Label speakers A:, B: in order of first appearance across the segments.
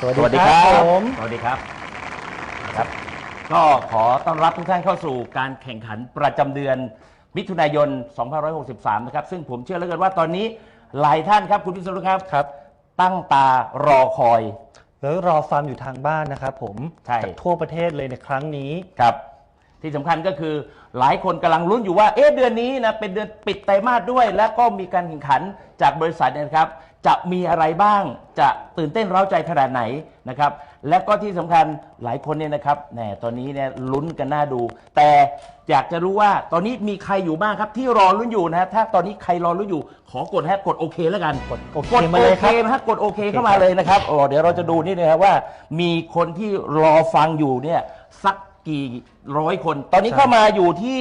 A: สวัสดี
B: สวัสดีครับ
A: ครับผม
B: สวัสดีครับครับ ก็ขอต้อนรับทุกท่านเข้าสู่การแข่งขันประจำเดือนมิถุนายน 2563 นะครับ ซึ่งผมเชื่อเหลือเกินว่าตอนนี้หลายท่านครับคุณพิศนุครับ
A: ครับ
B: ตั้งตารอคอย
A: แล้วรอฟังอยู่ทางบ้านนะครับผม
B: ใช่
A: จากทั่วประเทศเลยในครั้งนี้
B: ครับ ที่สำคัญก็คือหลายคนกำลังลุ้นอยู่ว่า เอ๊ะเดือนนี้นะเป็นเดือนปิดไตรมาสด้วย และก็มีการแข่งขันจากบริษัทเนี่ยนะครับ จะมีอะไรบ้างจะตื่นเต้นเร้าใจขนาดไหนนะครับ และก็ที่สำคัญหลายคนเนี่ยนะครับแหมตอนนี้เนี่ยลุ้นกันน่าดู แต่อยากจะรู้ว่าตอนนี้มีใครอยู่บ้างครับที่รอลุ้นอยู่นะฮะถ้าตอนนี้ใครรอลุ้นอยู่ ขอกดฮะกดโอเคแล้วกัน
A: กดโอเค
B: กด
A: มาเลยครับ
B: โอเคนะฮะกดโอเคเข้ามาเลยนะครับโอ้เดี๋ยวเราจะดูนี่นะครับว่า มีคนที่รอฟังอยู่เนี่ยสัก กี่ร้อยคน ตอนนี้เข้ามาอยู่ที่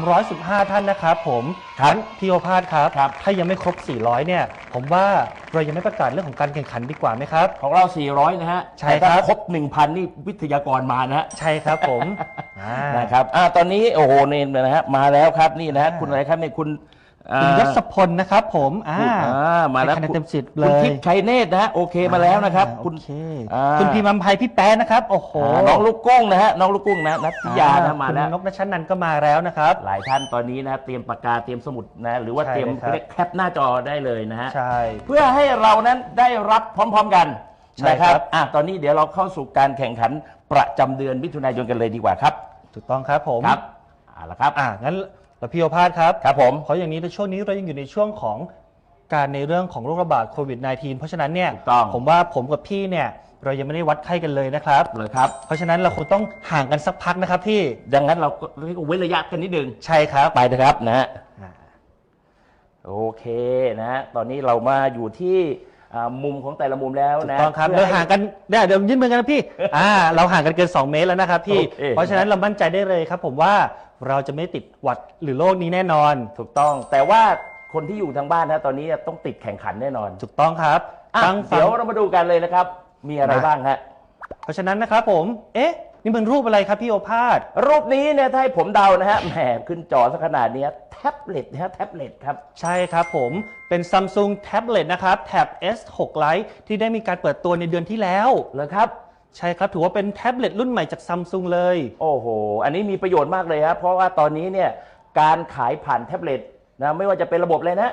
A: 315 ท่านนะครับผม
B: ครับ
A: งั้นพี่โอภาสครับ
B: ครับ
A: ถ้ายังไม่ครบ 400 เนี่ย ผมว่าเรายังไม่ประกาศเรื่องของการแข่งขันดีกว่าไหมครับ
B: ของเรา 400 นะฮะ
A: ใช่
B: แต่ถ้า
A: ครับ
B: ครบ 1,000 นี่วิทยากรมานะฮะ
A: ใช่ครับผมอ่า
B: นะครับอ่าตอนนี้โอ้โหเนี่ยนะฮะมาแล้วครับนี่นะฮะ
A: อ่า
B: คุณอะไรครับเนี่ยคุณอ่า
A: คุณยศพลนะครับผมอ่า
B: คุณอ่ามาแล้ว
A: ให้คะแนนเต็มสิบ
B: คุณ
A: เลย
B: ทิพย์ชัยเนตรนะฮะโอเคมาแล้วนะครับ
A: อ่า
B: คุณ
A: โอเค
B: อ่า
A: คุณพีมัมภัยพี่แป๊ะนะครับโอ้โห
B: อ่าน้องลูกกุ้งนะฮะน้องลูกกุ้งนะนัทธิยานะมาแล้ว
A: คุณนกนชนันท์ก็มาแล้วนะครับ
B: หลายท่านตอนนี้นะเตรียมปากกาเตรียมสมุดนะหรือว่า
A: ใช่
B: เตรียม
A: เลยครับ
B: เรียกแคปหน้าจอได้เลยนะฮะ
A: ใช่
B: เพื่อให้เรานั้นได้รับพร้อม ๆกัน
A: ใช่
B: นะค
A: ครั
B: รับบอะตอนนี้เดี๋ยวเราเข้าสู่การแข่งขันประจำเดือนมิถุนายนกันเลยดีกว่าครับ
A: ถูกต้องครับผม
B: ครับเอาละครับ
A: อ่างั้น เราพี่โอภาสครับ
B: ครับผม
A: เพราะอย่างนี้ในช่วงนี้เรายังอยู่ในช่วงของการในเรื่องของโรคระบาดโควิด -19 เพราะฉะนั้นเนี่ย
B: ถูกต้อง
A: ผมว่าผมกับพี่เนี่ยเรายังไม่ได้วัดไข้กันเลยนะครับ
B: เลยครับ
A: เพราะฉะนั้นเราคงต้องห่างกันสักพักนะครับพี่
B: ดังนั้นเราก็เรียกว่าเว้นระยะกันนิดนึง
A: ใช่ครับ
B: ไปนะครับนะฮะ
A: อ่า
B: โอเคนะฮะตอนนี้เรามาอยู่ที่อ่ามุมของแต่ละมุมแล้ว
A: ถูก
B: นะ
A: ต้องครับ
B: พื่
A: เรา
B: ให้
A: ห่างกันได้เดี๋ยวยื่นมือกันนะพี่ อ่า เราห่างกันเกิน 2 เมตรแล้วนะครับพี่
B: โอเค
A: เพราะฉะนั้นเรามั่นใจได้เลยครับ ผมว่า เราจะไม่ติดหวัดหรือโรคนี้แน่นอน
B: ถูกต้อง แต่ว่าคนที่อยู่ทางบ้านนะตอนนี้ต้องติดแข่งขันแน่นอน
A: ถูกต้องครับ
B: อะ
A: ตั้งฟั
B: เดี๋ยว
A: ง
B: เรามาดูกันเลยนะครับ มีอะไร
A: มา
B: บ้างฮะ
A: เพราะฉะนั้นนะครับผม เอ๊ะ นี่มันรูปอะไรครับพี่โอภาส
B: รูปนี้เนี่ยถ้าให้ผมเดานะฮะ แหมขึ้นจอสักขนาดนี้แท็บเล็ตนะฮะแท็บเล็ตครับ
A: ใช่ครับผม เป็น Samsung Tablet นะครับแท็บ S6 Lite ที่ได้มีการเปิดตัวในเดือนที่แล้ว
B: เหรอครับ
A: ใช่ครับถือว่าเป็นแท็บเล็ตรุ่นใหม่จาก Samsung เลย
B: โอ้โห อันนี้มีประโยชน์มากเลยครับเพราะว่าตอนนี้เนี่ยการขายผ่านแท็บเล็ตนะไม่ว่าจะเป็นระบบเลยนะ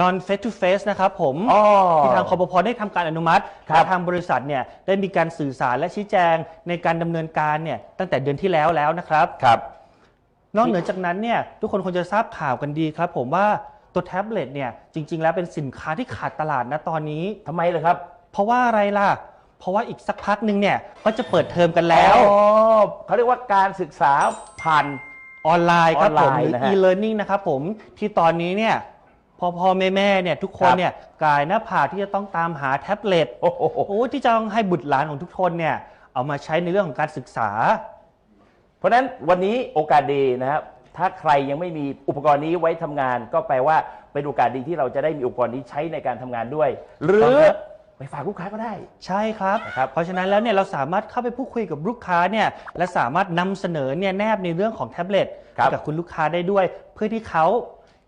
A: Non Face to Face นะครับผม
B: อ๋อ
A: ที่ทางคอปพได้ทำการอนุมัติ
B: ครับ
A: และทางบริษัทเนี่ยได้มีการสื่อสารและชี้แจงในการดำเนินการเนี่ยตั้งแต่เดือนที่แล้วแล้วนะครับ
B: ครับ
A: นอกเหนือจากนั้นเนี่ยทุกคนคงจะทราบข่าวกันดีครับผมว่าตัวแท็บเล็ตเนี่ยจริง ๆ แล้วเป็นสินค้าที่ขาดตลาดนะตอนนี้
B: ทำไมเลยครับ
A: เพราะว่าอะไรล่ะ เพราะว่าอีกสักพักหนึ่งเนี่ยก็จะเปิดเทอมกันแล้ว
B: อ๋อเขาเรียกว่าการศึกษาผ่าน
A: ออนไลน์ครับผม
B: ออนไลน์
A: หรือ
B: นะฮะ
A: e-learning นะครับผมที่ตอนนี้เนี่ยพอพ่อแม่แม่เนี่ยทุกคน
B: ครับ
A: เนี่ยกลายหน้าผากที่จะต้องตามหาแท็บเล็ต
B: โอ้โห
A: โอ้ที่จะต้องให้บุตรหลานของทุกคนเนี่ยเอามาใช้ในเรื่องของการศึกษา
B: เพราะฉะนั้นวันนี้โอกาสดีนะครับถ้าใครยังไม่มีอุปกรณ์นี้ไว้ทำงาน ก็แปลว่าเป็นโอกาสดีที่เราจะได้มีอุปกรณ์นี้ใช้ในการทำงานด้วย หรื
A: ถูกต้
B: อ
A: องครับ
B: ไปฝากลูกค้าก็ได้
A: ใช่ครับ
B: นะครับ
A: เพราะฉะนั้นแล้วเนี่ยเราสามารถเข้าไปพูดคุยกับลูกค้าเนี่ยและสามารถนำเสนอเนี่ยแนบในเรื่องของแท็บเล็ต
B: ครับ
A: ให้กับคุณลูกค้าได้ด้วย เพื่อที่เขา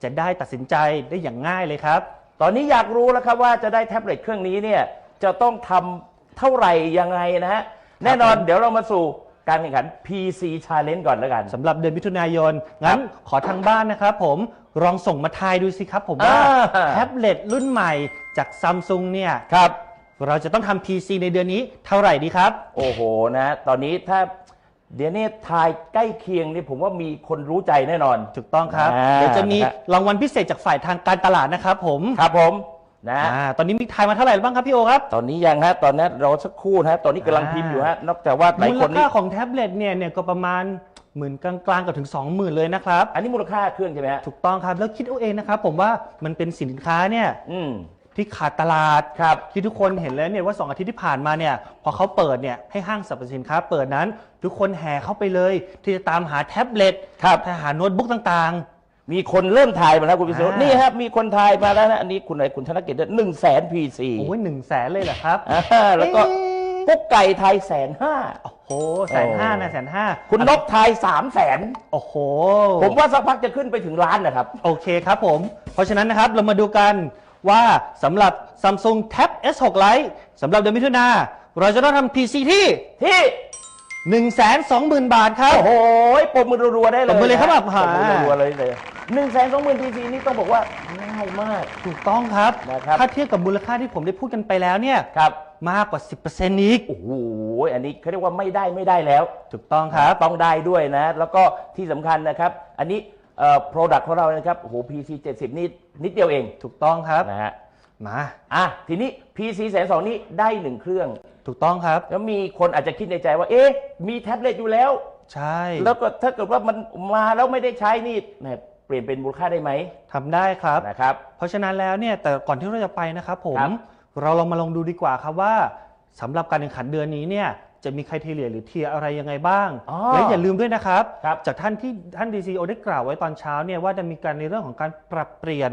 A: จะได้ตัดสินใจได้อย่างง่ายเลยครับ
B: ตอนนี้อยากรู้แล้วครับว่าจะได้แท็บเล็ตเครื่องนี้เนี่ยจะต้องทำเท่าไหร่ยังไงนะฮะแน่นอน
A: ผม
B: เดี๋ยวเรามาสู่ การแข่งขัน PC Challenge ก่อนแล้วกัน
A: สำหรับเดือนมิถุนายน งั้นขอทางบ้านนะครับผมลองส่งมาทายดูสิครับผมว่า
B: อ่า
A: แท็บเล็ตรุ่นใหม่จากซัมซุงเนี่ย
B: ครับ
A: เราจะต้องทำ PC ในเดือนนี้เท่าไหร่ดีครับ
B: โอ้โหนะ ตอนนี้ถ้าเดี๋ยวนี้ทายใกล้เคียงนี่ผมว่ามีคนรู้ใจแน่นอน
A: ถูกต้องครับ
B: อ่า
A: เดี๋ยวจะมี
B: นะฮะ
A: รางวัลพิเศษจากฝ่ายทางการตลาดนะครับผม
B: ครับผม นะ
A: อ่าตอนนี้มีทายมาเท่าไหร่บ้างครับพี่โอครับ
B: ตอนนี้ยังฮะ ตอนนี้เราสักครู่นะฮะ ตอนนี้กำลังพิมพ์อยู่ฮะ นอกจากว่าหลาย
A: มู
B: ค
A: ล
B: น
A: ค่า
B: นี่
A: ของแท็บเล็ตเนี่ยเนี่ยก็ประมาณหมื่นกลางๆกับถึง 20,000 เลยนะครับ
B: อันนี้มูลค่าเครื่องใช่ไหมฮะ
A: ถูกต้องครับ แล้วคิดเอาเองนะครับผมว่ามันเป็นสินค้าเนี่ย
B: อืม
A: ที่ขาดตลาด
B: ครับ
A: ที่ทุกคนเห็นแล้วเนี่ยว่า 2 อาทิตย์ที่ผ่านมาเนี่ยพอเขาเปิดเนี่ยให้ห้างสรรพสินค้าเปิดนั้น ทุกคนแห่เข้าไปเลย ที่จะตามหาแท็บเล็ต
B: ครับ
A: หาโน้ตบุ๊กต่าง
B: มีคนเริ่มทายมาแล้วคุณพิศนุ
A: อ่านี่
B: นี่ครับ มีคนทายมาแล้วนะ อันนี้คุณอะไรคุณธนกิจหนึ่งแสนพีซี
A: ๆโอ้ยหนึ่งแสนเลยเหรอครับ
B: แล้วก็
A: เอ๊ะ
B: กุ๊กไก่ไทยแสนห้า
A: โอ้โหแสนห้านะแสนห้า
B: คุณนกไทยสามแสน
A: โอ้โห
B: ผมว่าสักพักจะขึ้นไปถึงล้านนะครับ
A: โอเคครับผม เพราะฉะนั้นนะครับเรามาดูกันว่าสำหรับ Samsung Tab S6 Lite สำหรับเดือนมิถุนาเราจะต้องทำ PC ที่
B: ที่
A: 120,000บาทครับ
B: โอ้โหปมมือรัวๆได้เลย
A: ปรบมือเลยครับ
B: นะ
A: แบบหา
B: ปรบมือรัวๆเลยเลยหนึ่งแสนสองหมื่นทีซีนี่ต้องบอกว่าง่ายมาก
A: ถูกต้องครับ
B: นะครับ
A: ถ้าเทียบกับมูลค่าที่ผมได้พูดกันไปแล้วเนี่ย
B: ครับ
A: มากกว่า 10%อีก
B: โอ้โห อันนี้เขาเรียกว่าไม่ได้ไม่ได้แล้ว
A: ถูกต้องครับ
B: ต้องได้ด้วยนะ แล้วก็ที่สำคัญนะครับ อันนี้เอ่อ product ของเรานะครับ โอ้โห PC 70 นี่นิดเดียวเอง
A: ถูกต้องครับ
B: นะฮะ
A: มา
B: อะทีนี้ PC แสนสองนี่ได้หนึ่งเครื่อง
A: ถูกต้องครับ
B: แล้วมีคนอาจจะคิดในใจว่า เอ๊ะ มีแท็บเล็ตอยู่แล้ว
A: ใช่
B: แล้วก็ถ้าเกิดว่ามันมาแล้วไม่ได้ใช้นี่แหมเปลี่ยนเป็นมูลค่าได้ไหม
A: ทำได้ครับ
B: นะครับ
A: เพราะฉะนั้นแล้วเนี่ยแต่ก่อนที่เราจะไปนะครับผม
B: ครับ
A: เราลองมาลองดูดีกว่าครับว่าสำหรับการแข่งขันเดือนนี้เนี่ยจะมีใครเทเลียหรือเทียร์อะไรยังไงบ้าง
B: อ๋อ
A: และอย่าลืมด้วยนะครับ
B: ครับ
A: จากท่านที่ท่าน DCO ได้กล่าวไว้ตอนเช้าเนี่ยว่าจะมีการในเรื่องของการปรับเปลี่ยน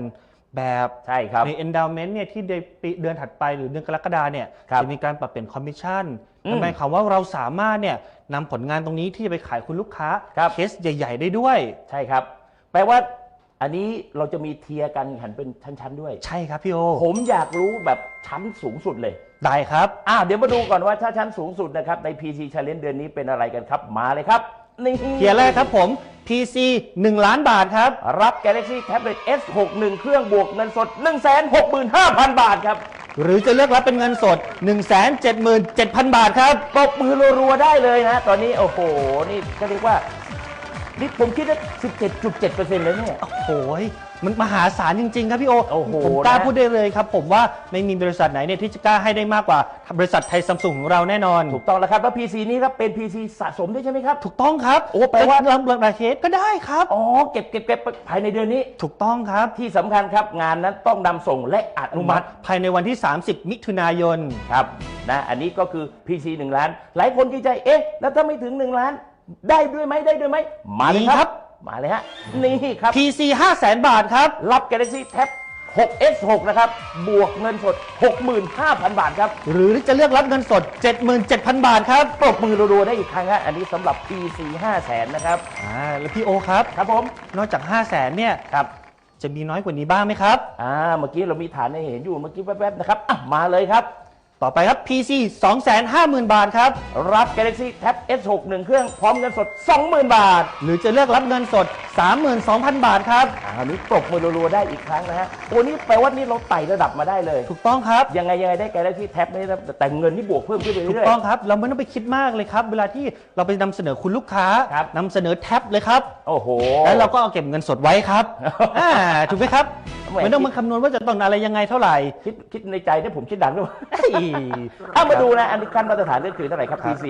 A: แบบ
B: ใช่ครับ
A: ใน endowment เนี่ยที่เดือนปีเดือนถัดไปหรือเดือนกรกฎาเนี่ย
B: ครับ
A: จะมีการปรับเปลี่ยนคอมมิชชั่น
B: อืม
A: นั่นหมายความว่าเราสามารถเนี่ยนำผลงานตรงนี้ที่จะไปขายคุณลูกค้า
B: ครับ
A: เคสใหญ่ ๆ ได้ด้วย
B: ใช่ครับ แปลว่าอันนี้เราจะมีเทียร์กันแข่งขันเป็นชั้นๆด้วย
A: ใช่ครับพี่โอ
B: ผมอยากรู้แบบชั้นสูงสุดเลย
A: ได้ครับ
B: อ่าเดี๋ยวมาดูก่อนว่าถ้าชั้นสูงสุดนะครับใน PC Challenge เดือนนี้เป็นอะไรกันครับ มาเลยครับ นี่
A: เทียร์แรกครับผม PC 1 ล้านบาทครับ
B: รับ Galaxy Tablet S61 เครื่องบวกเงินสด 165,000 บาทครับ
A: หรือจะเลือกรับเป็นเงินสด 177,000 บาทครับ
B: ปรบมือรัวๆได้เลยนะ ตอนนี้โอ้โห นี่ก็เรียกว่า นี่ผมคิดว่า17.7%เลยเนี่ย
A: โอ้โหย มันมหาศาลจริง ๆ ครับพี่โอ
B: โอ้โห
A: ผมกล้า
B: นะ
A: พูดได้เลยครับ ผมว่าไม่มีบริษัทไหนเนี่ยที่จะกล้าให้ได้มากกว่าบริษัทไทยซัมซุงของเราแน่นอน
B: ถูกต้องแล้วครับแล้ว PC นี้ครับเป็น PC สะสมด้วยใช่ไหมครับ
A: ถูกต้องครับ
B: โอ้แปลว่า
A: ลำราเคสก็ได้ครับ
B: อ๋อเก็บเก็บเก็บภายในเดือนนี้
A: ถูกต้องครับ
B: ที่สำคัญครับงานนั้นต้องนำส่งและอนุมัติ
A: ภายในวันที่ 30 มิถุนายน
B: ครับนะอันนี้ก็คือ PC 1 ล้าน หลายคนคิดใจเอ๊ะ แล้วถ้าไม่ถึง 1 ล้าน ได้ด้วยไหมได้ด้วยไหมมาเลย
A: มี
B: ค
A: ครั
B: รับ
A: บ
B: มาเลยฮะ นี่ครับ
A: PC 500,000 บาทครับ
B: รับ Galaxy Tab 6S6 นะครับ บวกเงินสด 65,000 บาทครับ
A: หรือจะเลือกรับเงินสด 77,000 บาทครับ
B: ปรบมือรัวๆได้อีกครั้งฮะ อันนี้สำหรับ PC 5แสนนะครับ
A: อ่าแล้วพี่โอครับ
B: ครับผม
A: นอกจาก 5 0 0แสนเนี่ย
B: ครับ
A: จะมีน้อยกว่านี้บ้างไหมครับ
B: อ่า เมื่อกี้เรามีฐานให้เห็นอยู่ เมื่อกี้แวบๆนะครับ อะ มาเลยครับ
A: ต่อไปครับ PC 250,000 บาทครับ
B: รับ Galaxy Tab S6 1 เครื่องพร้อมเงินสด 20,000 บาท
A: หรือจะเลือกรับเงินสด 32,000 บาทครับ
B: อันนี้ปรบมือรัวๆได้อีกครั้งนะฮะโอ้นี่แปลว่านี่เราไต่ระดับมาได้เลย
A: ถูกต้องครับ
B: ยังไงยังไงได้ Galaxy Tab ได้นะแต่เงินนี่บวกเพิ่มขึ้นไป
A: ถูก
B: เรื่อย
A: ต้องครับ เราไม่ต้องไปคิดมากเลยครับ เวลาที่เราไปนำเสนอคุณลูกค้า
B: ครับ
A: นำเสนอแท็บเลยครับ
B: ๆโอ้โห
A: แล้วเราก็เอาเก็บเงินสดไว้ครับ อ่าถูกไหมครับ
B: แหม่
A: ไม่ต้องมาคำนวณว่าจะต้องอะไรยังไงเท่าไหร่
B: คิดคิดในใจเนี่ยผมคิดดังด้วย
A: เฮ้ย
B: ถ้ามาดูนะอันนี้ขั้นมาตรฐานก็คือเท่าไหร่ครับ PC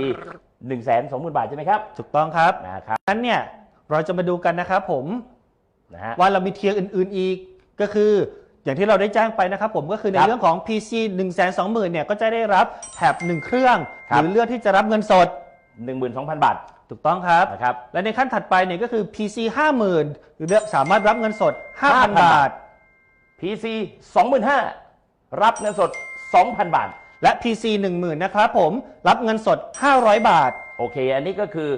B: 1 2 0 0 0 0บาทใช่ไหมครับ
A: ถูกต้องครับ
B: นะครับ
A: งั้นเนี่ยเราจะมาดูกันนะครับผม
B: นะฮะ
A: ว่าเรามีเทียร์อื่น ๆอีกก็คืออย่างที่เราได้แจ้งไปนะครับผมก็คือใน
B: ครับ
A: เรื่องของ PC 1 2 0 0 0 0เนี่ยก็จะได้รับแถบ1 เครื่อง
B: ครั
A: ห
B: บ
A: รือเลือกที่จะรับเงินสด
B: 12,000 บาท
A: ถูกต้องครับ
B: นะครับ
A: และในขั้นถัดไปเนี่ยก็คือ PC 50,000หรือเลือกสามารถรับเงินสด
B: 5,000
A: 5,000บาท
B: PC 25,000รับเงินสด 2,000 บาท
A: และ PC 10,000นะครับผมรับเงินสด 500 บาท
B: โอเค อันนี้ก็คือ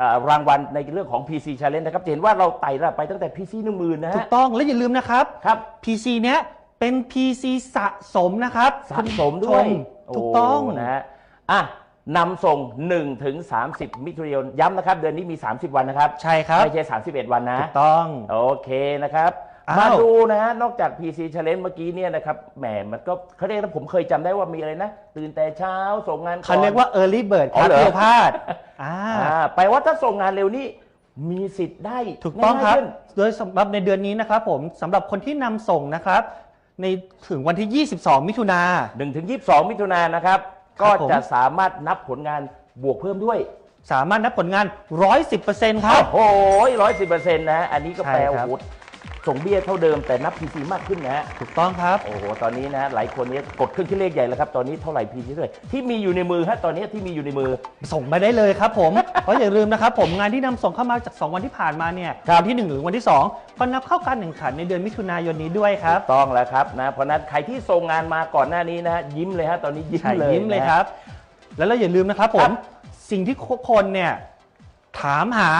B: อ่ารางวัลในเรื่องของ PC Challenge นะครับจะเห็นว่าเราไต่ระดับไปตั้งแต่ PC 10,000นะ
A: ถู
B: ฮะ
A: กต้องและอย่าลืมนะครับ
B: ครับ
A: PC เนี้ยเป็น PC สะสมนะครับ
B: สะสมด้วย
A: ถูกต้อง
B: โนะฮะอะนำส่ง1ถึง30 มิถุนายนย้ำนะครับ เดือนนี้มี 30 วันนะครับ
A: ใช่ครับ
B: ไม่ใช่ 31 วันนะ
A: ถูกต้อง
B: โอเคนะครับ
A: อ้าว
B: มาดูนะฮะนอกจาก PC Challenge เมื่อกี้เนี่ยนะครับแหมมันก็เขาเรียกนะผมเคยจำได้ว่ามีอะไรนะ ตื่นแต่เช้าส่งงานก่อน
A: เขาเรียกว่า Early Bird ค
B: อ๋
A: รั
B: อบเหรอ
A: เพื่อพลาดอ่า
B: อ่าแปลว่าถ้าส่งงานเร็วนี่มีสิทธิ์ได้
A: ถูกต้องครับ
B: ง่ายขึ้น
A: โดยสำหรับในเดือนนี้นะครับผมสำหรับคนที่นำส่งนะครับ ในถึงวันที่ 22 มิถุนา
B: 1ถึง22มิถุนายนนะครับ
A: ครั
B: ก็
A: บผม
B: จะสามารถนับผลงานบวกเพิ่มด้วย
A: สามารถนับผลงาน 110%ครับ
B: โอ้โหร้อยสิบเปอร์เซ็นต์นะฮะอันนี้ก็แปล
A: ใช่
B: ว่า
A: ครับ
B: โอ้โห ส่งเบี้ยเท่าเดิมแต่นับ PC มากขึ้นนะฮะ
A: ถูกต้องครับ
B: โอ้โห ตอนนี้นะฮะหลายคนเนี้กดเครื่องคิดเลขใหญ่แล้วครับ ตอนนี้เท่าไหร่ PC เท่าไหร่ที่มีอยู่ในมือฮะ ตอนนี้ที่มีอยู่ในมือ
A: ส่งไปได้เลยครับผม เพราะอย่าลืมนะครับผมงานที่นำส่งเข้ามาจาก 2 วันที่ผ่านมาเนี่ย
B: ครับ
A: วันที่ 1 หรือวันที่2ก็นับเข้าการแข่งขันในเดือนมิถุนายนนี้ด้วยครับ
B: ถูกต้องแล้วครับนะ เพราะฉะนั้นใครที่ส่งงานมาก่อนหน้านี้นะฮะยิ้มเลยฮะ ตอนนี้ยิ้ม
A: ใช่
B: เลย
A: ยิ้มเลย
B: นะฮะ
A: ครับ แล้วเราอย่าลืมนะครับผ
B: ครั
A: ม
B: บ
A: สิ่งที่คนเนี่ยถามหา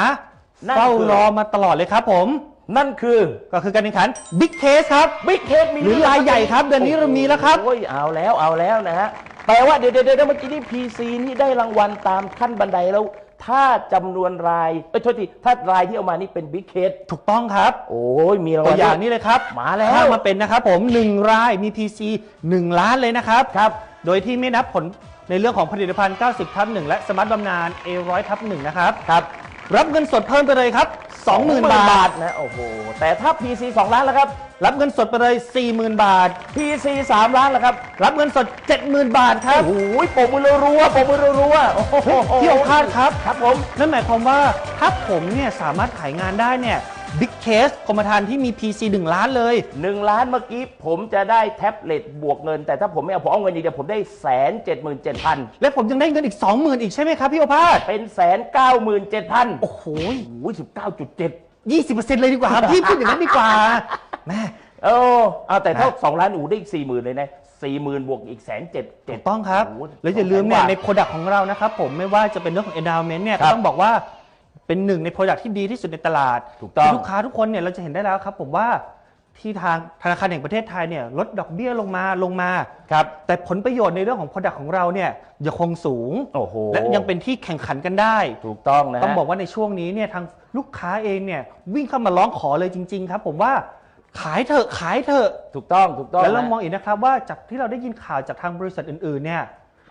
B: นั่น
A: เฝ้า
B: คือ
A: รอมาตลอดเลยครับผม
B: นั่นคือ
A: ก็คือการแข่งขัน Big Case ครับ
B: บิ๊กเคสมี
A: หรือรายใหญ่ครับเดือนนี้เรามีแล้วครับ
B: โอ้ยเอาแล้วเอาแล้วนะฮะแต่ว่าเดี๋ยวเดี๋ยวเดี๋ยวเมื่อกี้นี่ PC นี่ได้รางวัลตามขั้นบันไดแล้ว ถ้าจำนวนรายเอ้ยโทษทีถ้ารายที่เอามานี่เป็นบิ๊กเคส
A: ถูกต้องครับ
B: โอ้ยมีราง
A: ตั
B: วั
A: ว
B: ล
A: อย่าง
B: ด้ว
A: นี้เลยครับ
B: มาแล้ว
A: ถ้มาเป็นนะครับผม1รายมี PC 1 ล้านเลยนะครับ
B: ครับ
A: โดยที่ไม่นับผลในเรื่องของผลิตภัณฑ์ 90ทับ1และสมาร์ทบำนาญ A100 ทับ1นะครับ
B: ครับ
A: รับเงินสดเพิ่มไปเลยครับ 20,000บาท
B: นะ โอ้โห แต่ถ้า PC 2 ล้านแล้วครับ
A: รับเงินสดไปเลย 40,000 บาท
B: PC 3 ล้านแล้วครับ
A: รับเงินสด 70,000 บาทครับ
B: โอ้โหปมมือรัวๆปมมือรัวๆโอ้โห
A: พี่โอภาสครับ
B: ครับผม
A: นั่นหมายความว่าถ้าผมเนี่ยสามารถขายงานได้เนี่ย บิ๊กเคสกรมธรรม์ที่มี PC 1 ล้านเลย
B: หนึ่งล้านเมื่อกี้ผมจะได้แท็บเล็ตบวกเงิน แต่ถ้าผมไม่เอาผมเอาเงินอย่างเดียวผมได้แสนเจ็ดหมื่นเจ็ดพัน
A: และผมยังได้เงินอีก 20,000 อีกใช่ไหมครับพี่โอภาส
B: เป็นแสนเก้าหมื่นเจ็ดพัน
A: โอ้โห
B: โอ้ยสิบเก้าจุดเจ็ด
A: 20%เลยดีกว่าครับพี่พูดอย่างนั้นดีกว่าแม่
B: เออเอาแต่ถ้า
A: นะ
B: สองล้านอูได้อีกสี่หมื่นเลยนะสี่หมื่นบวกอีกแสนเจ็ดเจ็
A: ถู
B: ด
A: กต้องครับ แล้วอย่าลืมเนี่ยในโปรดักต์ของเรานะครับผมไม่ว่าจะเป็นเรื่องของ endowment เนี่ย
B: ครั
A: ก็
B: บ
A: ต้องบอกว่า เป็นหนึ่งในโปรดักต์ที่ดีที่สุดในตลาด
B: ถูกต้อง
A: ที่ลูกค้าทุกคนเนี่ยเราจะเห็นได้แล้วครับ ผมว่าที่ทางธนาคารแห่งประเทศไทยเนี่ยลดดอกเบี้ยลงมาลงมา
B: ครับ
A: แต่ผลประโยชน์ในเรื่องของ Product ของเราเนี่ยยังคงสูง
B: โอ้โห
A: และยังเป็นที่แข่งขันกันได้
B: ถูกต้องนะฮะ
A: ต้องบอกว่าในช่วงนี้เนี่ยทางลูกค้าเองเนี่ยวิ่งเข้ามาร้องขอเลยจริง ๆ ครับ ผมว่าขายเถอะขายเถอะ
B: ถูกต้องถูกต้อง
A: แล้วเรา
B: นะ
A: มองอีกนะครับว่าจากที่เราได้ยินข่าวจากทางบริษัทอื่นๆเนี่ย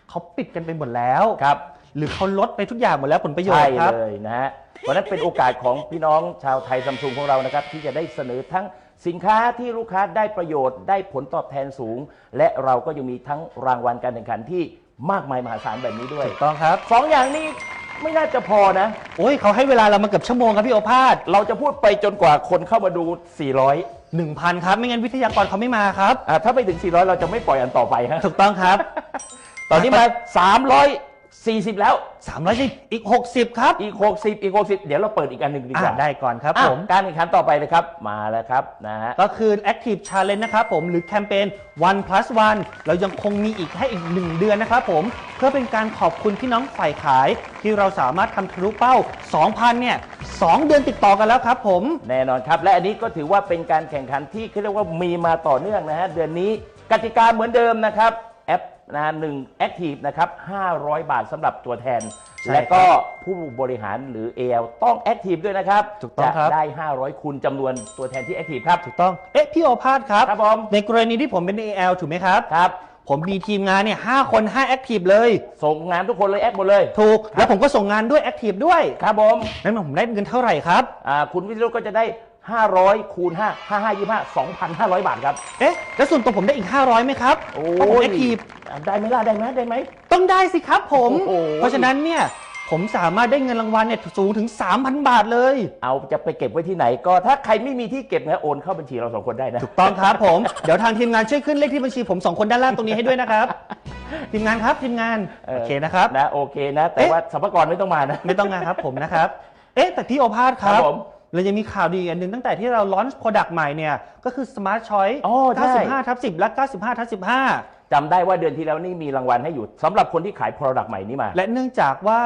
A: เขาปิดกันไปหมดแล้ว
B: ครับ
A: หรือเขาลดไปทุกอย่างหมดแล้วผลประโยช
B: ใช่
A: น์ครับ
B: เลยนะฮะเพราะฉะนั้นเป็นโอกาสของพี่น้องชาวไทยซัมซุงของเรานะครับ ที่จะได้เสนอทั้งสินค้าที่ลูกค้าได้ประโยชน์ได้ผลตอบแทนสูง และเราก็ยังมีทั้งรางวัลการแข่งขันที่มากมายมหาศาลแบบนี้ด้วย
A: ถูกต้องครับ
B: สองอย่างนี้ไม่น่าจะพอนะ
A: โอ้ยเขาให้เวลาเรามาเกือบชั่วโมงครับพี่โอภาส
B: เราจะพูดไปจนกว่าคนเข้ามาดู 400
A: 1,000 ครับ ไม่งั้นวิทยากรเขาไม่มาครับ
B: อ่าถ้าไม่ถึง 400 เราจะไม่ปล่อยอันต่อไปฮะ
A: ถูกต้องครับ
B: ตอนนี้มา 340 แล้ว
A: 310อีก 60 ครับ
B: อีก 60 อีก 60 เดี๋ยวเราเปิดอีกอันหนึ่งดีก
A: อะ
B: ว่า
A: ได้ก่อนครับ
B: อะ
A: ผม
B: การแข่งขันต่อไปเลยครับ มาแล้วครับนะฮะ
A: ก็คือ Active Challenge นะครับผมหรือแคมเปญ one plus one เรายังคงมีอีกให้อีก 1 เดือนนะครับผม เพื่อเป็นการขอบคุณพี่น้องฝ่ายขาย ที่เราสามารถทำทะลุเป้า 2,000 เนี่ย 2 เดือนติดต่อกันแล้วครับผม
B: แน่นอนครับ และอันนี้ก็ถือว่าเป็นการแข่งขันที่เขาเรียกว่ามีมาต่อเนื่องนะฮะ เดือนนี้กติกาเหมือนเดิมนะครับแอป นะฮะหนึ่งแอคทีฟนะครับ500 บาทสำหรับตัวแทน
A: ใช่
B: และก็ผู้บริหารหรือ AL ต้องแอคทีฟด้วยนะครับ
A: ถูกต้องครับ
B: จะได้ 500 คูณจำนวนตัวแทนที่แอคทีฟครับ
A: ถูกต้อง เอ๊ะ พี่โอภาสครับ
B: ครับผม
A: ในกรณีที่ผมเป็น AL ถูกไหมครับ
B: ครับ
A: ผมมีทีมงานเนี่ย5คน5 Active เลย
B: ส่งงานทุกคนเลยแอคหมดเลย
A: ถูก แล้วผมก็ส่งงานด้วย Active ด้วย
B: ครับผม
A: นั้นผมได้เงินเท่าไหร่ครับ
B: อ่าคุณวิศรุก็จะได้ 500คูณ5 5 5 25 2,500 บาทครับ
A: เอ๊ะ แล้วส่วนตัวผมได้อีก 500ไหมครับเพราะผม Active
B: ได้ไหมล่ะได้ไหมได้ไหม
A: ต้องได้สิครับผม
B: โอ้โห
A: เพราะฉะนั้นเนี่ย ผมสามารถได้เงินรางวัลเนี่ยสูงถึง 3,000 บาทเลย
B: เอาจะไปเก็บไว้ที่ไหน ก็ถ้าใครไม่มีที่เก็บนะโอนเข้าบัญชีเราสองคนได้นะ
A: ถูกต้องครับผม เดี๋ยวทางทีมงานช่วยขึ้นเลขที่บัญชีผมสองคนด้านล่างตรงนี้ให้ด้วยนะครับ ทีมงานครับทีมงานโอเคนะครับ
B: นะโอเคนะ แต่
A: เอ๊ะ
B: ว่าสัมภากรไม่ต้องมานะ
A: ไม่ต้องงานครับผมนะครับ เอ๊ะแต่พี่โอภาสครั
B: ครับบ ผม
A: เรายังมีข่าวดีอีกอันหนึ่งตั้งแต่ที่เราลอนช์โปรดักต์ใหม่เนี่ยก็คือ Smart Choice
B: อ๋อใช่
A: 95ทับ10และ95ทับ15
B: จำได้ว่าเดือนที่แล้วนี่มีรางวัลให้อยู่สำหรับคนที่ขาย Product ใหม่นี้มา
A: และเนื่องจากว่า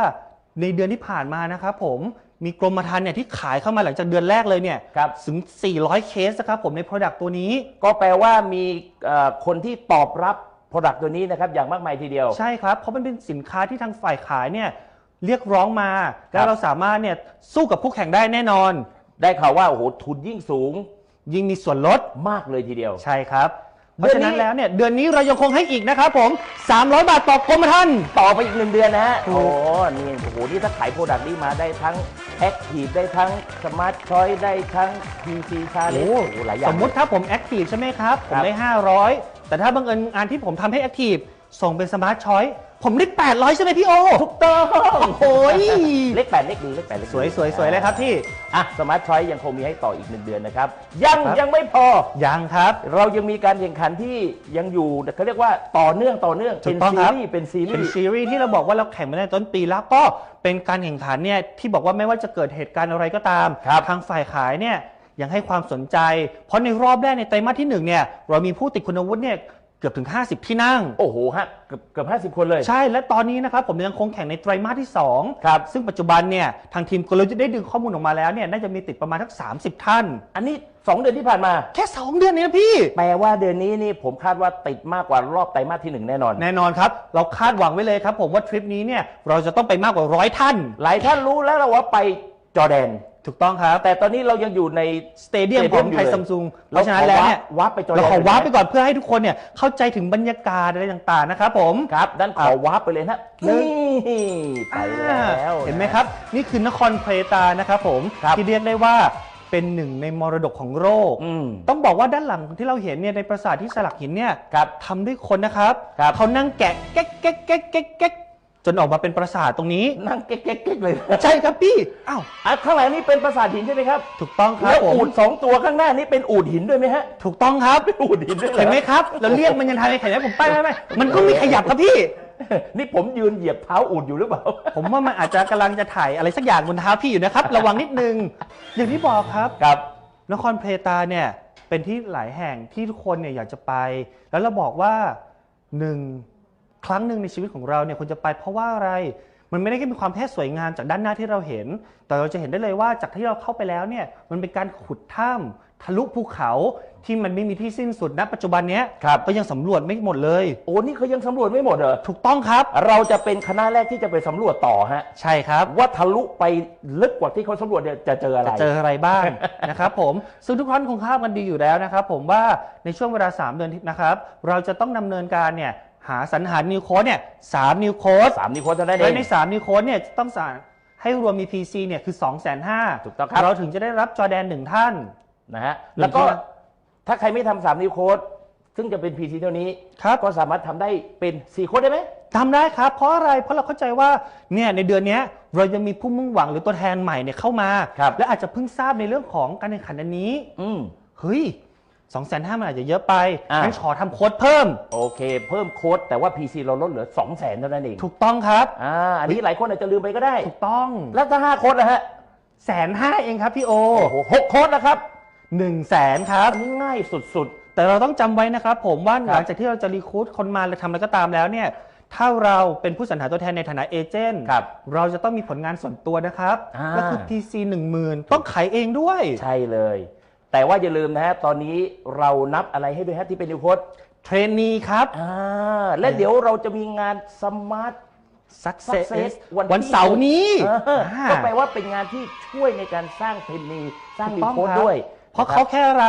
A: ในเดือนที่ผ่านมานะครับผมมีกรมธรรม์เนี่ยที่ขายเข้ามาหลังจากเดือนแรกเลยเนี่ย
B: ครับ
A: ถึง 400 เคสนะครับผมใน Product ตัวนี้
B: ก็แปลว่ามีเอ่อคนที่ตอบรับ Product ตัวนี้นะครับอย่างมากมายทีเดียว
A: ใช่ครับ เพราะมันเป็นสินค้าที่ทางฝ่ายขายเนี่ยเรียกร้องมา
B: ค
A: แล้
B: รั
A: ว
B: บ
A: เราสามารถเนี่ยสู้กับผู้แข่งได้แน่นอน
B: ได้ข่าวว่าโอ้โหทุนยิ่งสูง
A: ยิ่งมีส่วนลด
B: มากเลยทีเดียว
A: ใช่ครับ เพ
B: เดื
A: ราะ
B: อนนี้
A: ฉะนั้นแล้วเนี่ยเดือนนี้เรายังคงให้อีกนะครับผม 300 บาทต่อกรมธรรม์
B: ต่อไปอีกหนึ่งเดือนนะฮะ
A: ถู
B: โอ้
A: ก
B: นี่โอ้โห นี่ถ้าขายโปรดักต์นี้มาได้ทั้ง Active ได้ทั้ง Smart Choice ได้ทั้ง PC Challenge
A: โอ้
B: โอ้โหหลายอย่าง
A: สมมุติถ้าผมแอคทีฟใช่ไหมครับ ผมได้ 500 แต่ถ้าบังเอิญงานที่ผมทำให้แอคทีฟส่งเป็นสมาร์ทชอย ผมได้800 ใช่ไหมพี่โอ
B: ถูกต้อง
A: โอ้ย
B: เลขแปดเลขดีเลขแปดเลขดี
A: สวยสวยสวยเลยครับพี่
B: อะ Smart Choice ยังคงมีให้ต่ออีกหนึ่งเดือนนะครับ ยัง
A: ครับ
B: ยังไม่พอ
A: ยังครับ
B: เรายังมีการแข่งขันที่ยังอยู่เขาเรียกว่าต่อเนื่องต่อเนื่อง
A: ถู
B: เป็
A: ก
B: น
A: ต้อง
B: ซี
A: ครับ
B: รีส์เป็นซีรี
A: เป็น
B: ส์
A: ซีรีส์ที่เราบอกว่าเราแข่งมาในต้นปีแล้วก็เป็นการแข่งขันเนี่ยที่บอกว่าไม่ว่าจะเกิดเหตุการณ์อะไรก็ตาม
B: ครับ
A: ทางฝ่ายขายเนี่ยยังให้ความสนใจ เพราะในรอบแรกในไตรมาสที่หนึ่งเนี่ยเรามีผู้ติดคุณวุฒิเนี่ย เกือบถึง 50 ที่นั่ง
B: โอ้โหฮะเกือบเกือบห้าสิบคนเลย
A: ใช่และตอนนี้นะครับผมยังคงแข่งในไตรมาสที่ 2
B: ครับ
A: ซึ่งปัจจุบันเนี่ยทางทีมกลยุทธ์ได้ดึงข้อมูลออกมาแล้วเนี่ยน่าจะมีติดประมาณทั้ง30 ท่าน
B: อันนี้สองเดือนที่ผ่านมา
A: แค่ 2 เดือนนี้นะพี่
B: แปลว่าเดือนนี้นี่ผมคาดว่าติดมากกว่ารอบไตรมาสที่หนึ่งแน่นอน
A: แน่นอนครับ เราคาดหวังไว้เลยครับผมว่าทริปนี้เนี่ยเราจะต้องไปมากกว่าร้อยท่าน
B: หลายท่านรู้แล้วเราว่าไปจอร์แดน
A: ถูกต้องครับ
B: แต่ตอนนี้เรายังอยู่ใน
A: สเตเดียมของไทย
B: อยู่เลย
A: ซัมซุงเพ
B: เรา
A: ราะฉะนั้นแล้วเนี่ย
B: ขอวาร์ปไปจอร์แดน
A: เราขอวาร์ป
B: เลย
A: ไป
B: นะ
A: ก่อนเพื่อให้ทุกคนเนี่ยเข้าใจถึงบรรยากาศอะไรต่างๆนะครับผม
B: ครับด้านขอวาร์ปไปเลยนะ
A: หนึ่
B: นี่
A: ง
B: ไปแล้ว
A: อ่าเห็นไหมครับ นี่คือนครเพลตานะครับผม
B: ครับ
A: ที่เรียกได้ว่าเป็นหนึ่งในมรดกของโลก
B: อืม
A: ต้องบอกว่าด้านหลังที่เราเห็นเนี่ยในปราสาทที่สลักหินเนี่ย
B: ครับ
A: ทำด้วยคนนะครับ
B: ครับ
A: เขานั่งแกะแก๊กแก๊กแก๊กแก๊กแก๊ก จนออกมาเป็นปราสาทตรงนี้
B: นั่งเก๊กๆๆเลย
A: ใช่ครับพี่อ้าว
B: อะข้างหลังนี่เป็นปราสาทหินใช่ไหมครับ
A: ถูกต้องครั
B: แล้
A: บ
B: ว
A: ผม
B: อูดสองตัวข้างหน้านี่เป็นอูดหินด้วยไหมฮะ
A: ถูกต้องครับ
B: อูดหินด้วยรอ
A: เห็นไหมครับเราเรียกมันยังทันเลยเห็นไหมผมไปไม่ไม่มันก็ไม่ขยับครับพี่
B: นี่ผมยืนเหยียบเท้าอูดอยู่หรือเปล่า
A: ผมว่ามันอาจจะกำลังจะถ่ายอะไรสักอย่างบนเท้าพี่อยู่นะครับ ระวังนิดนึง อย่างที่บอกครับ
B: ครับ
A: นครเพลตาเนี่ยเป็นที่หลายแห่งที่ทุกคนเนี่ยอยากจะไป แล้วเราบอกว่าหนึ่ง ครั้งหนึ่งในชีวิตของเราเนี่ยควรจะไปเพราะว่าอะไร มันไม่ได้แค่มีความแค่สวยงามจากด้านหน้าที่เราเห็น แต่เราจะเห็นได้เลยว่าจากที่เราเข้าไปแล้วเนี่ยมันเป็นการขุดถ้ำทะลุภูเขาที่มันไม่มีที่สิ้นสุดณปัจจุบันเนี้ย
B: ครับ
A: ก็ยังสำรวจไม่หมดเลย
B: โอ้นี่เขายังสำรวจไม่หมดเหรอ
A: ถูกต้องครับ
B: เราจะเป็นคณะแรกที่จะไปสำรวจต่อฮะ
A: ใช่ครับ
B: ว่าทะลุไปลึกกว่าที่เขาสำรวจเนี่ยจะเจออะไร
A: จะเจออะไรบ้าง นะครับผมซึ่งทุกท่านคงทราบกันดีอยู่แล้วนะครับ ผมว่าในช่วงเวลา 3 เดือนที่นะครับ เราจะต้องดำเนินการเนี่ย หาสรรหานิวโค้ดเนี่ยสามนิวโค้ด
B: สามนิ้วโค้ดเท่านั้นเอ
A: และ
B: ง
A: ใน3นิวโค้ดเนี่ยจะต้องสั่งให้รวมมี PC เนี่ยคือ2 5 0 0 0
B: ถูกต้องครับ
A: เราถึงจะได้รับจอแดนหนึ่งท่าน
B: นะฮะ
A: หนึ่ง
B: แล้วก็
A: ที่ว่า
B: ถ้าใครไม่ทำสามนิ้วโค้ดซึ่งจะเป็น PC เท่านี้
A: ครับ
B: ก็สามารถทำได้เป็น4โค้ดได้ไหม
A: ทำได้ครับ เพราะอะไรเพราะเราเข้าใจว่าเนี่ยในเดือนเนี้ยเรายังมีผู้มุ่งหวังหรือตัวแทนใหม่เนี่ยเข้ามา
B: ครับ
A: และอาจจะเพิ่งทราบในเรื่องของการแข่งขันอันนี้
B: อืม
A: เฮ้ย 2 5 0 0 0มันอาจจะเยอะไป
B: อะ
A: งั้นขอทำโค้ดเพิ่ม
B: โอเค เพิ่มโค้ดแต่ว่า PC เราลดเหลือ 2 0 0 0 0 0เท่านั้นเอง
A: ถูกต้องครับ
B: อ่าอันนี้หลายคนอาจจะลืมไปก็ได้
A: ถูกต้อง
B: แล้วถ้า5โค้ดนะฮะ
A: แสนห้าเองครับพี่โอ
B: โอ้โหหกโค้ดนะครับ
A: หนึ่งแสนครับ
B: อันนี้ง่ายสุด
A: แต่เราต้องจำไว้นะครับผมว่า
B: ครับ
A: หลังจากที่เราจะรีคูดคนมาหรือทำอะไรก็ตามแล้วเนี่ยถ้าเราเป็นผู้สรรหาตัวแทนในฐานะเอเจนต์
B: ครับ
A: เราจะต้องมีผลงานส่วนตัวนะครับ
B: อ่า
A: ก็คือ PC 10,000 ต้องขายเองด้วย
B: ๆ ใช่เลย แต่ว่าอย่าลืมนะฮะตอนนี้เรานับอะไรให้ด้วยฮะที่เป็นนิวโค้ด
A: เทรนนีครับ
B: อ่าและเดี๋ยวเราจะมีงานสมาร์ท
A: Success
B: Success
A: วันเสาร์นี้
B: เออ
A: อ่า
B: ก็แปลว่าเป็นงานที่ช่วยในการสร้างเทรนนีสร้าง
A: ถู
B: นิ
A: ก
B: ว
A: ต้อง
B: โค้ด
A: ครับ
B: ด้วย
A: เพราะเขาแค่อะไร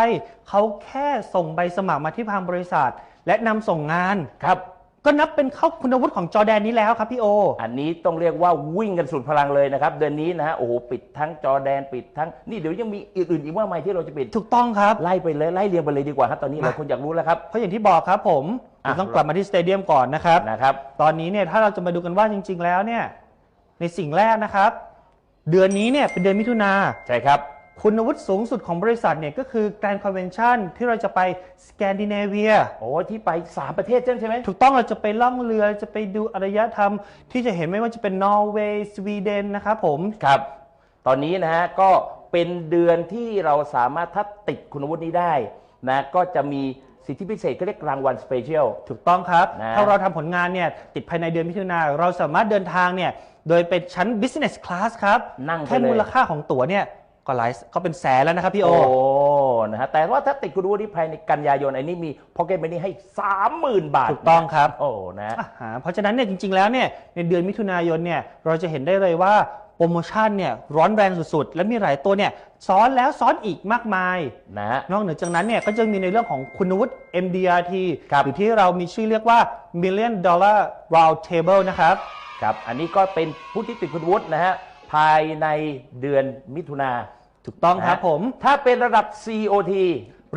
A: เขาแค่ส่งใบสมัครมาที่ทางบริษัท และนำส่งงาน
B: ครับ
A: ก็นับเป็นเข้าคุณวุฒิของจอร์แดนนี้แล้วครับพี่โอ
B: อันนี้ต้องเรียกว่าวิ่งกันสุดพลังเลยนะครับ เดือนนี้นะฮะโอ้โหปิดทั้งจอร์แดนปิดทั้งนี่เดี๋ยวยังมีอื่นๆอีกมากมายที่เราจะปิด
A: ถูกต้องครับ
B: ไล่ไปเลยไล่เรียงไปเลยดีกว่าครับตอนนี้
A: มา
B: หลายคนอยากรู้แล้วครับ
A: เพราะอย่างที่บอกครับผม
B: อะ
A: เราต้องกลับมาที่สเตเดียมก่อนนะครับ
B: นะครับ
A: ตอนนี้เนี่ยถ้าเราจะมาดูกันว่าจริง ๆ แล้วเนี่ยในสิ่งแรกนะครับ เดือนนี้เนี่ยเป็นเดือนมิถุนา
B: ใช่ครับ
A: คุณวุฒิสูงสุดของบริษัทเนี่ยก็คือการคอนเวนชั่นที่เราจะไปสแกนดิเนเวีย
B: โอ้ที่ไป 3 ประเทศใช่ไหม
A: ถูกต้องเราจะไปล่องเรือจะไปดูอารยธรรม ที่จะเห็นไม่ว่าจะเป็นนอร์เวย์สวีเดนนะครับผม
B: ครับ ตอนนี้นะฮะก็เป็นเดือนที่เราสามารถถ้าติดคุณวุฒินี้ได้นะก็จะมีสิทธิพิเศษก็เรียกรางวัลสเปเชียล
A: ถูกต้องครับ
B: นะ
A: ถ้าเราทำผลงานเนี่ยติดภายในเดือนมิถุนาเราสามารถเดินทางเนี่ยโดยเป็นชั้น business class ครับ
B: นั่งไป
A: แค่
B: เลย
A: มูลค่าของตั๋วเนี่ย ก็หลายก็เป็นแสนแล้วนะครับพี่โอ
B: โอ้ นะฮะ แต่ว่าถ้าติดคุณวุฒิภายในกันยายนไอ้นี่มีพ็อกเก็ตมันนี่ให้ 30,000 บาท
A: ถูกต้องครับ
B: โอ้นะ
A: อ่าฮะเพราะฉะนั้นเนี่ยจริง ๆ แล้วเนี่ยในเดือนมิถุนายนเนี่ยเราจะเห็นได้เลยว่าโปรโมชั่นเนี่ยร้อนแรงสุดๆ และมีหลายตัวเนี่ยซ้อนแล้วซ้อนอีกมากมาย
B: นะฮะ
A: นอกเหนือจากนั้นเนี่ยก็จะมีในเรื่องของคุณวุฒิ MDRT
B: ครับ
A: หรือที่เรามีชื่อเรียกว่า Million Dollar Round Table นะครับ
B: ครับ อันนี้ก็เป็นผู้ที่ติดคุณวุฒินะฮะ ภายในเดือนมิถุนา
A: ถูกต้องครับ
B: นะฮะ
A: ผม
B: ถ้าเป็นระดับ COT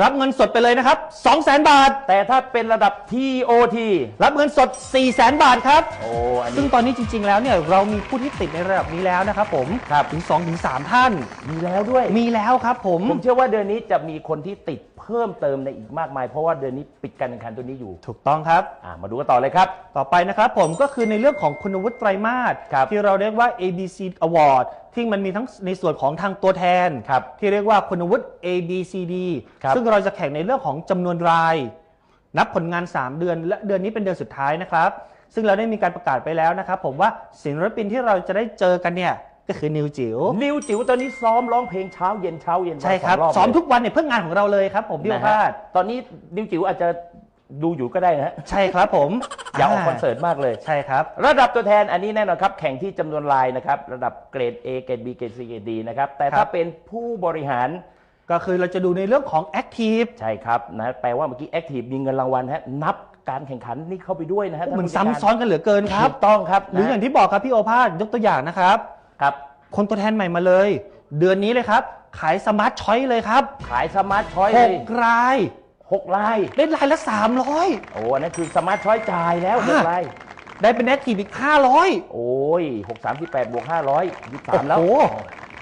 A: รับเงินสดไปเลยนะครับ 200,000 บาท
B: แต่ถ้าเป็นระดับ TOT
A: รับเงินสด 400,000 บาทครับ
B: โอ้อัน
A: ซึ่
B: นี้
A: งตอนนี้จริง ๆ แล้วเนี่ยเรามีผู้ที่ติดในระดับนี้แล้วนะครับผม
B: ครับ
A: ถึง2ถึง3ท่าน
B: มีแล้วด้วย
A: มีแล้วครับผม
B: ผมเชื่อว่าเดือนนี้จะมีคนที่ติดเพิ่มเติมในอีกมากมาย เพราะว่าเดือนนี้ปิดการแข่งขันตัวนี้อยู่
A: ถูกต้องครับ
B: อ่ามาดูกันต่อเลยครับ
A: ต่อไปนะครับผมก็คือในเรื่องของคุณวุฒิไตรมาส
B: ครับ
A: ที่เราเรียกว่า ABC Award ที่มันมีทั้งในส่วนของทางตัวแทน
B: ครับ
A: ที่เรียกว่าคุณวุฒิ ABCD
B: ครับ
A: ซึ่งเราจะแข่งในเรื่องของจำนวนราย นับผลงาน 3 เดือน และเดือนนี้เป็นเดือนสุดท้ายนะครับ ซึ่งเราได้มีการประกาศไปแล้วนะครับ ผมว่าศิลปินที่เราจะได้เจอกันเนี่ย ก็คือนิวจิ๋ว
B: นิวจิ๋วตอนนี้ซ้อมร้องเพลงเช้าเย็นเช้าเย็นวัน
A: ใช่ครับ
B: สง
A: ซ้อม
B: เลย
A: ทุกวันเนี่ยเพื่องานของเราเลยครับ ผมพี่โอ
B: นะฮะ
A: ภาส
B: ตอนนี้นิวจิ๋วอาจจะดูอยู่ก็ได้นะฮะ
A: ใช่ครับผม
B: อยากออกคอนเสิร์ตมากเลย
A: ใช่ครับ
B: ระดับตัวแทนอันนี้แน่นอนครับ แข่งที่จำนวนลายนะครับ ระดับเกรด A เกรด B เกรด C เกรด D นะครับ แต่
A: ครั
B: ถ้า
A: บ
B: เป็นผู้บริหาร
A: ก็คือเราจะดูในเรื่องของแอคทีฟ
B: ใช่ครับนะแปลว่าเมื่อกี้แอคทีฟมีเงินรางวัลฮะนับการแข่งขันนี่เข้าไปด้วยนะฮะ
A: เหมือน
B: ท่า
A: ซ้ำซ้อนกันเหลือเกินค
B: ผู้
A: รั
B: จั
A: บ
B: ดการถูกต้องครับ
A: หรืออย่าง
B: นะ
A: ที่บอกครับพี่โอภาสยกตัวอย่างนะครับ
B: ครับ
A: คนตัวแทนใหม่มาเลย เดือนนี้เลยครับ ขายสมาร์ทชอยเลยครับ
B: ขายสมาร์ทชอย
A: ห
B: เลย
A: กราย
B: หกลาย
A: ได้รายละ 300
B: โอ้อันนั่นคือสมาร์ทชอยจ่ายแล้วหก
A: อะ
B: ลาย
A: ได้เป็นแอคทีฟอีก 500
B: โอ้ยหกสามสิบแปดบวกห้าร้อยยี่สามแล้ว
A: โอ้โห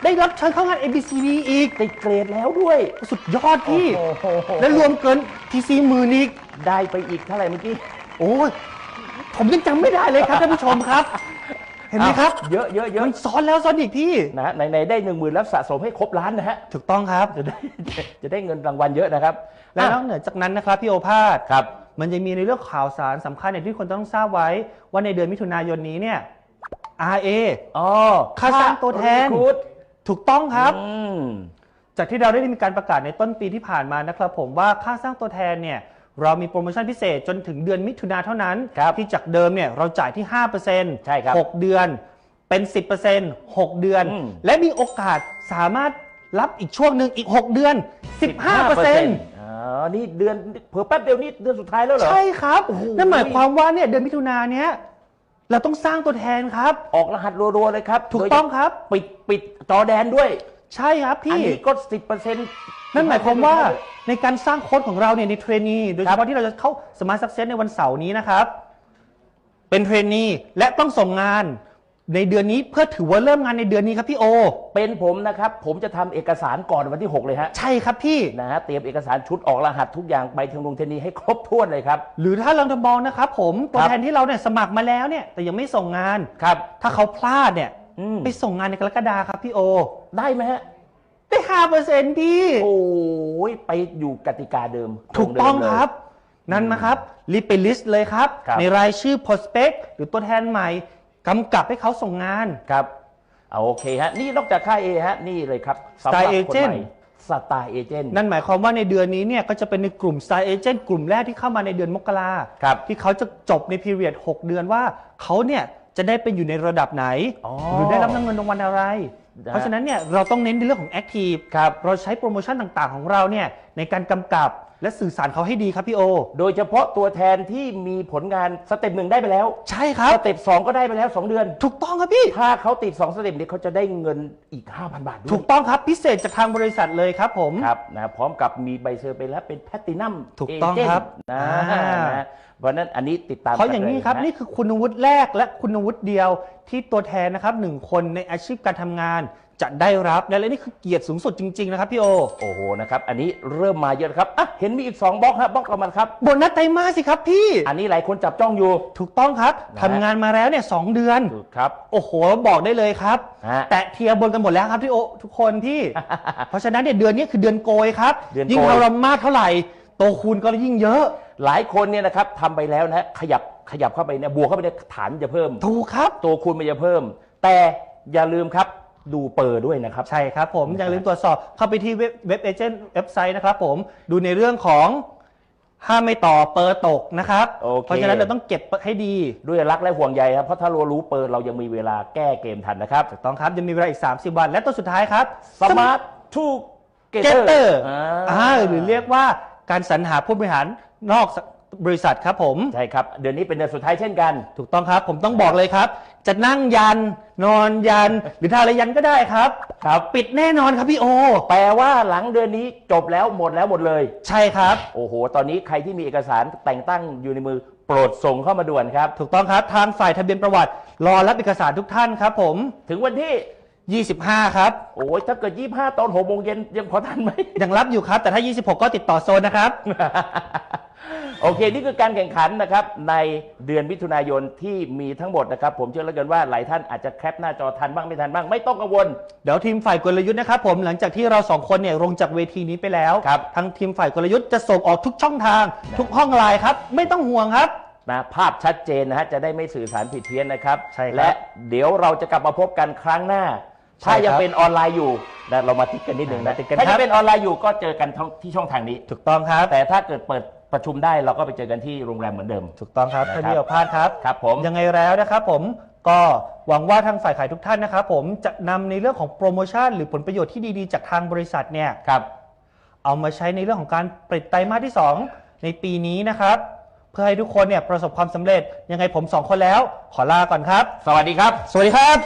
A: ได้รับเชิญเข้างาน ABCD อีก
B: ติดเกรดแล้วด้วย
A: สุดยอดพี่
B: โอ้โห
A: และรวมเกิน TC หมื่นอีก
B: ได้ไปอีกเท่าไหร่เมื่อกี้
A: โอ้ยผมยังจำไม่ได้เลยครับท่านผู้ชมครับ เห็นไหมครับ
B: เยอะเยอะเยอะ
A: มันซ้อนแล้วซ้อนอีกพี่
B: นะฮะไหนๆได้หนึ่งหมื่นแล้วสะสมให้ครบล้านนะฮะ
A: ถูกต้องครับ
B: จะได้จะได้เงินรางวัลเยอะนะครับ
A: และนอก
B: อะ
A: เหนือจากนั้นนะครับพี่โอภาส
B: ครับ
A: มันจะมีในเรื่องข่าวสารสำคัญอย่างที่คนต้องทราบไว้ ว่าในเดือนมิถุนายนนี้เนี่ย RA
B: อ๋อ
A: ค่าสร้างตัวแทน
B: recruit
A: ถูกต้องครับ
B: อืม
A: จากที่เราได้มีการประกาศในต้นปีที่ผ่านมานะครับ ผมว่าค่าสร้างตัวแทนเนี่ย เรามีโปรโมชั่นพิเศษจนถึงเดือนมิถุนาเท่านั้น
B: ครับ
A: ที่จากเดิมเนี่ยเราจ่ายที่ 5%
B: ใช่ครับ
A: 6เดือนเป็น 10% 6 เดือน
B: อืม
A: และมีโอกาสสามารถรับอีกช่วงหนึ่งอีก 6 เดือน 15%
B: อ๋อนี่เดือนเผื่อแป๊บเดียวนี่เดือนสุดท้ายแล้วเหรอ
A: ใช่ครับ
B: โอ้โห
A: นั่นหมายความว่าเนี่ยเดือนมิถุนาเนี้ยเราต้องสร้างตัวแทนครับ
B: ออกรหัสรัวๆเลยครับ
A: ถูกต้องครับ
B: ปิดปิดจอแดนด้วย
A: ใช่ครับ
B: อัน
A: พี่
B: นี้ก็สิบเปอร์เซ็นต์
A: นั่นหมายความว่าในการสร้างโค้ดของเราเนี่ยในเทรนนีโดย
B: ค
A: เฉ
B: รับ
A: พาะที่เราจะเข้าสมาร์ทซักเซสในวันเสาร์นี้นะครับ เป็นเทรนนีและต้องส่งงานในเดือนนี้เพื่อถือว่าเริ่มงานในเดือนนี้ครับพี่โอ
B: เป็นผมนะครับ ผมจะทำเอกสารก่อนวันที่ 6 เลยฮะ
A: ใช่ครับพี่
B: นะฮะเตรียมเอกสารชุดออกรหัสทุกอย่างไปถึงลงเทนนีให้ครบถ้วนเลยครับ
A: หรือถ้าเราจะมองนะครับผมตัว
B: ครับ
A: แทนที่เราเนี่ยสมัครมาแล้วเนี่ยแต่ยังไม่ส่งงาน
B: ครับ
A: ถ้าเขาพลาดเนี่ย
B: อืม
A: ไปส่งงานในกรกฎาครับพี่โอ
B: ได้ไหมฮะ
A: ได้ห้าเปอร์เซ็นต์พี่
B: โอ้ยไปอยู่กติกาเดิม
A: ถูกต้อง
B: เดิมเลย
A: ครับนั่นนะครับ รีบไปลิสต์เลยครับ
B: ครับ
A: ในรายชื่อ prospect หรือตัวแทนใหม่กำกับให้เขาส่งงาน
B: ครับเอาโอเคฮะ นี่นอกจากค่ายเอฮะ นี่เลยครับ
A: Star
B: สำหรับคน
A: Agent
B: ใหม่สตาร์เอเจนต์
A: นั่นหมายความว่าในเดือนนี้เนี่ยก็จะเป็นในกลุ่ม Star Agent กลุ่มแรกที่เข้ามาในเดือนมกรา
B: ครับ
A: ที่เขาจะจบในพีเรียด6เดือนว่าเขาเนี่ย จะได้เป็นอยู่ในระดับไหน
B: อ๋อ
A: หรือได้รับเงินรางวัลอะไร
B: นะ
A: เพราะฉะนั้นเนี่ยเราต้องเน้นในเรื่องของ Active
B: ครับ
A: เราใช้โปรโมชั่นต่างๆของเราเนี่ยในการกำกับ และสื่อสารเขาให้ดีครับพี่โอ
B: โดยเฉพาะตัวแทนที่มีผลงานสเต็ปหนึ่งได้ไปแล้ว
A: ใช่ครับ
B: สเต็ปสองก็ได้ไปแล้ว 2 เดือน
A: ถูกต้องครับพี่
B: ถ้าเขาติด 2 สเต็ปนี้เขาจะได้เงินอีก 5,000 บาทด้วย
A: ถูกต้องครับพิเศษจากทางบริษัทเลยครับผม
B: ครับนะพร้อมกับมีใบเซอร์ไปแล้วเป็นแพตตินัม
A: ถูกต้องครับ
B: นะ
A: อ่า
B: นะเพราะฉะนั้นอันนี้ติดตาม
A: เพราะอย่างนี้ครับ
B: กั
A: นี่คือคุณวุฒิแรกและคุณวุฒิเดียวที่ตัวแทนนะครับหนึ่งคนในอาชีพการทำงาน จะได้รับและนี่คือเกียรติสูงสุดจริง ๆ นะครับพี่โอ
B: โอ้โหนะครับอันนี้เริ่มมาเยอะครับอะเห็นมีอีก 2บล็อกฮะบล็อกกับมันครับ
A: โบนัสไตรมาสสิครับพี่
B: อันนี้หลายคนจับจ้องอยู่
A: ถูกต้องครับ
B: นะฮะ
A: ทำงานมาแล้วเนี่ยสองเดือน
B: ถูกครับ
A: โอ้โหบอกได้เลยครับ
B: ฮะ
A: แตะเทียร์บนกันหมดแล้วครับพี่โอ ทุกคนพี่ เพราะฉะนั้นเนี่ยเดือนนี้คือเดือนโกยครับ
B: เดือนโกย
A: ยิ่งเรารำมากเท่าไหร่ โตคูณก็ยิ่งเยอะ
B: หลายคนเนี่ยนะครับทำไปแล้วนะฮะขยับขยับเข้าไปเนี่ยบวกเข้าไปในยฐานมันจะเพิ่ม
A: ถูกครับ
B: ตัวคูณมันจะเพิ่ม แต่อย่าลืมครับ ดูเปอร์ด้วยนะครับ
A: ใช่ครับผม อย่าลืมตรวจสอบเข้าไปที่เว็บเว็บเอเจนต์เว็บไซต์นะครับผมดูในเรื่องของห้ามไม่ต่อเปอร์ตกนะครับ
B: โอเค
A: เพราะฉะนั้นเราต้องเก็บให้ดี
B: ด้วยรักและห่วงใยครับเพราะถ้าเรารู้เปอร์เรายังมีเวลาแก้เกมทันนะครับ
A: ถูกต้องครับยังมีเวลาอีก 30 วัน และตัวสุดท้ายครับ
B: สมาร์ททูเก
A: เก
B: เต
A: เต
B: อ
A: อ
B: ร์
A: ร์อ่าหรือเรียกว่าการสรรหาผู้บริหารนอก บริษัทครับผม
B: ใช่ครับ เดือนนี้เป็นเดือนสุดท้ายเช่นกัน
A: ถูกต้องครับ ผมต้องบอกเลยครับ จะนั่งยัน นอนยัน หรือทาอะไรยันก็ได้ครับ
B: ครับ
A: ปิดแน่นอนครับพี่โอ
B: แปลว่าหลังเดือนนี้จบแล้วหมดแล้วหมดเลย
A: ใช่ครับ
B: โอ้โห ตอนนี้ใครที่มีเอกสารแต่งตั้งอยู่ในมือโปรดส่งเข้ามาด่วนครับ
A: ถูกต้องครับ ทางฝ่ายทะเบียนประวัติ รอรับเอกสารทุกท่านครับ ผม
B: ถึงวันที่
A: 25 ครับ
B: โอ้ยถ้าเกิด 25 ตอน6โมงเย็นยังพอทันไหม
A: ยังรับอยู่ครับ แต่ถ้า 26 ก็ติดต่อโซนนะครับ
B: โอเค นี่คือการแข่งขันนะครับ ในเดือนมิถุนายนที่มีทั้งหมดนะครับ ผมเชื่อเหลือเกินว่าหลายท่านอาจจะแคปหน้าจอทันบ้างไม่ทันบ้างไม่ต้องกังวล
A: เดี๋ยวทีมฝ่ายกลยุทธ์นะครับผมหลังจากที่เราสองคนเนี่ยลงจากเวทีนี้ไปแล้ว
B: ครับ
A: ทางทีมฝ่ายกลยุทธ์จะส่งออกทุกช่องทาง ทุกห้องไลน์ครับ ไม่ต้องห่วงครับ
B: นะภาพชัดเจนนะฮะจะได้ไม่สื่อสารผิดเพี้ยนนะครับ
A: ใช่ครับ
B: และเดี๋ยวเราจะกลับมาพบกันครั้งหน้า
A: ใช่
B: ถ้ายัง
A: ครับ
B: เป็นออนไลน์อยู่นะเรามาติดกันนิดหนึ่ง
A: มา
B: นะ
A: ติดกัน
B: ถ้า
A: ครั
B: ยัง
A: บ
B: เป็นออนไลน์อยู่ก็เจอกันที่ช่องทางนี้
A: ถูกต้องครับ
B: แต่ถ้าเกิดเปิด ประชุมได้เราก็ไปเจอกันที่โรงแรมเหมือนเดิม
A: ถูกต้องครับ
B: นะครับ
A: ท่านเดียวพลาดครับ
B: ครับผม
A: ยังไงแล้วนะครับผมก็หวังว่าทางฝ่ายขายทุกท่านนะครับผมจะนำในเรื่องของโปรโมชั่นหรือผลประโยชน์ที่ดีๆ จากทางบริษัทเนี่ย
B: ครับ
A: เอามาใช้ในเรื่องของการปิดไตรมาสที่ 2 ในปีนี้นะครับ เพื่อให้ทุกคนเนี่ยประสบความสำเร็จยังไงผมสองคนแล้ว ขอลาก่อนครับ
B: สวัสดีครับ
A: สวัสดีครับ